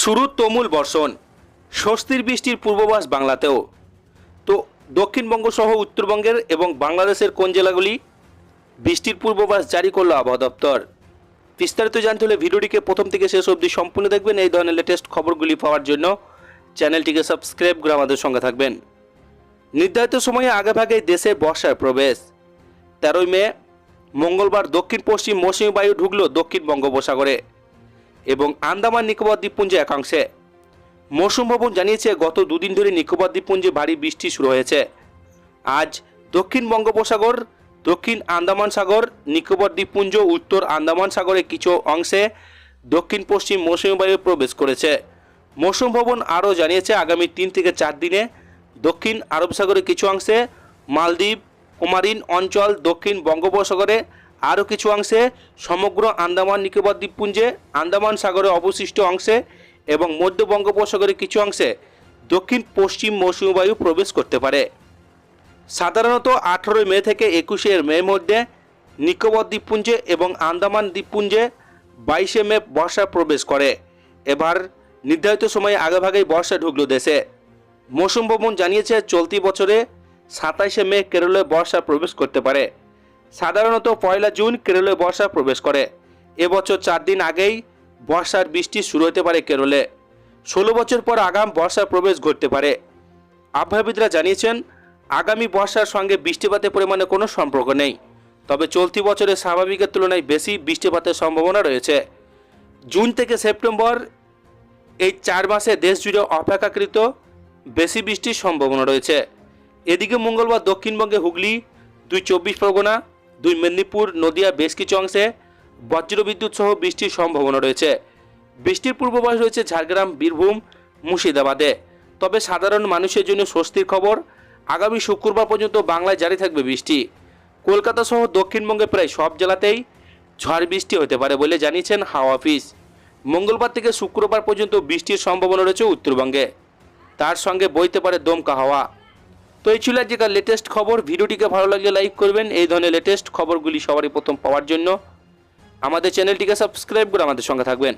শুরু তমুল বর্ষণ। স্বস্তির বৃষ্টির পূর্বাভাস বাংলাতেও। তো দক্ষিণবঙ্গ সহ উত্তরবঙ্গের এবং বাংলাদেশের কোন জেলাগুলি বৃষ্টির পূর্বাভাস জারি করল আবহাওয়া দপ্তর? বিস্তারিত জানতে হলে ভিডিওটিকে প্রথম থেকে শেষ অবধি সম্পূর্ণ দেখবেন। এই ধরনের লেটেস্ট খবরগুলি পাওয়ার জন্য চ্যানেলটিকে সাবস্ক্রাইব করে আমাদের সঙ্গে থাকবেন। নির্ধারিত সময়ে আগেভাগে দেশে বর্ষার প্রবেশ। তেরোই মে, মঙ্গলবার দক্ষিণ পশ্চিম মৌসুমী বায়ু ঢুকল দক্ষিণ বঙ্গোপসাগরে। এবং আন্দামান নিকোবর দ্বীপপুঞ্জে একাংশে। মৌসুম ভবন জানিয়েছে, গত দুদিন ধরে নিকোবর দ্বীপপুঞ্জে ভারী বৃষ্টি শুরু হয়েছে। আজ দক্ষিণ বঙ্গোপসাগর, দক্ষিণ আন্দামান সাগর, নিকোবর দ্বীপপুঞ্জ, উত্তর আন্দামান সাগরে কিছু অংশে দক্ষিণ পশ্চিম মৌসুমী বায়ু প্রবেশ করেছে। মৌসুম ভবন আরও জানিয়েছে, আগামী তিন থেকে চার দিনে দক্ষিণ আরব সাগরের কিছু অংশে মালদ্বীপ, কুমারিন অঞ্চল, দক্ষিণ বঙ্গোপসাগরে আরও কিছু অংশে সমগ্র আন্দামান নিকোবর দ্বীপপুঞ্জে, আন্দামান সাগরের অবশিষ্ট অংশে এবং মধ্য বঙ্গোপসাগরের কিছু অংশে দক্ষিণ পশ্চিম মৌসুমী বায়ু প্রবেশ করতে পারে। সাধারণত আঠেরোই মে থেকে একুশে মে মধ্যে নিকোবর দ্বীপপুঞ্জে এবং আন্দামান দ্বীপপুঞ্জে বাইশে মে বর্ষা প্রবেশ করে। এবার নির্ধারিত সময়ে আগেভাগেই বর্ষা ঢুকলো দেশে। মৌসুম ভবন জানিয়েছে, চলতি বছরে সাতাইশে মে কেরলে বর্ষা প্রবেশ করতে পারে। সাধারণত পয়লা জুন কেরলে বর্ষা প্রবেশ করে। এবছর চার দিন আগেই বর্ষার বৃষ্টি শুরু হতে পারে কেরলে। ষোলো বছর পর আগাম বর্ষার প্রবেশ ঘটতে পারে। আবহাওয়াবিদরা জানিয়েছেন, আগামী বর্ষার সঙ্গে বৃষ্টিপাতের পরিমাণে কোনো সম্পর্ক নেই। তবে চলতি বছরে স্বাভাবিকের তুলনায় বেশি বৃষ্টিপাতের সম্ভাবনা রয়েছে। জুন থেকে সেপ্টেম্বর এই চার মাসে দেশ জুড়ে অপেক্ষাকৃত বেশি বৃষ্টির সম্ভাবনা রয়েছে। এদিকে মঙ্গলবার দক্ষিণবঙ্গে হুগলি দুই চব্বিশ পরগনা দুই মেদিনীপুর নদিয়া বেশ কিছু অংশে বজ্রবিদ্যুৎ সহ বৃষ্টির সম্ভাবনা রয়েছে। বৃষ্টির পূর্বাভাস রয়েছে ঝাড়গ্রাম, বীরভূম, মুর্শিদাবাদে। তবে সাধারণ মানুষের জন্য স্বস্তির খবর, আগামী শুক্রবার পর্যন্ত বাংলায় জারি থাকবে বৃষ্টি। কলকাতা সহ দক্ষিণবঙ্গে প্রায় সব জেলাতেই ঝড় বৃষ্টি হতে পারে বলে জানিয়েছেন হাওয়া অফিস। মঙ্গলবার থেকে শুক্রবার পর্যন্ত বৃষ্টির সম্ভাবনা রয়েছে উত্তরবঙ্গে। তার সঙ্গে বইতে পারে দমকা হাওয়া। তো এই ছিল আজকের লেটেস্ট খবর। ভিডিওটিকে ভালো লাগলে লাইক করবেন। এই ধরনের লেটেস্ট খবরগুলি সবারই প্রথম পাওয়ার জন্য। আমাদের চ্যানেলটিকে সাবস্ক্রাইব করে আমাদের সঙ্গে থাকবেন।